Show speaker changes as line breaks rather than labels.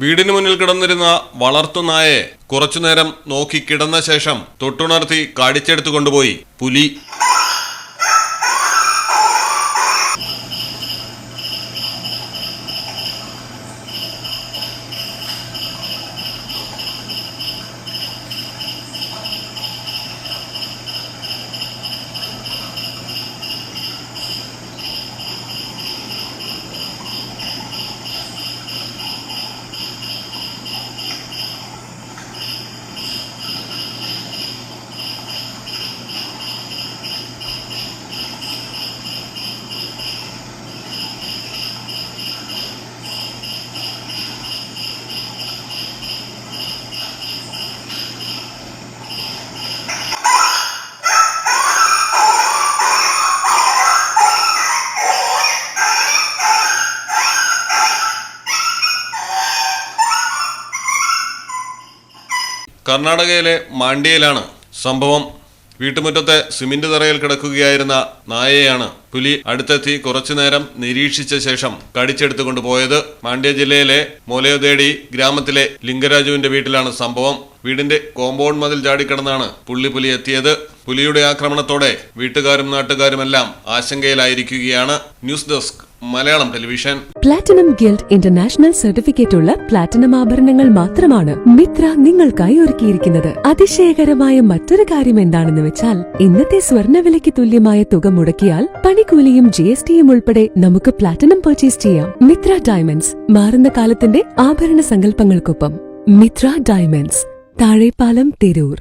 വീടിന് മുന്നിൽ കിടന്നിരുന്ന വളർത്തുനായെ കുറച്ചുനേരം നോക്കി കിടന്ന ശേഷം തൊട്ടുണർത്തി കാടിച്ചെടുത്തു കൊണ്ടുപോയി. പുലി കർണാടകയിലെ മാണ്ഡ്യയിലാണ് സംഭവം. വീട്ടുമുറ്റത്തെ സിമന്റ് തറയിൽ കിടക്കുകയായിരുന്ന നായയാണ് പുലി അടുത്തെത്തി കുറച്ചുനേരം നിരീക്ഷിച്ച ശേഷം കടിച്ചെടുത്തുകൊണ്ടുപോയത് മാണ്ഡ്യ ജില്ലയിലെ മോലയോദേടി ഗ്രാമത്തിലെ ലിംഗരാജുവിന്റെ വീട്ടിലാണ് സംഭവം. വീടിന്റെ കോമ്പൗണ്ട് മതിൽ ചാടിക്കടന്നാണ് പുള്ളി പുലി എത്തിയത്. പുലിയുടെ ആക്രമണത്തോടെ വീട്ടുകാരും നാട്ടുകാരുമെല്ലാം ആശങ്കയിലായിരിക്കുകയാണ്. News desk Malayalam television.
Platinum guild international certificate ഉള്ള പ്ലാറ്റിനം ആഭരണങ്ങൾ മാത്രമാണ് മിത്ര നിങ്ങൾക്കായി ഒരുക്കിയിരിക്കുന്നത്. അതിശയകരമായ മറ്റൊരു കാര്യം എന്താണെന്ന് വെച്ചാൽ ഇന്നത്തെ സ്വർണവിലയ്ക്ക് തുല്യമായ തുക മുടക്കിയാൽ പണിക്കൂലിയും ജി എസ് ടിയും ഉൾപ്പെടെ നമുക്ക് പ്ലാറ്റിനം പർച്ചേസ് ചെയ്യാം. മിത്ര ഡയമണ്ട്സ് മാറുന്ന കാലത്തിന്റെ ആഭരണ സങ്കല്പങ്ങൾക്കൊപ്പം. മിത്ര ഡയമണ്ട്സ് താഴെപ്പാലം തിരൂർ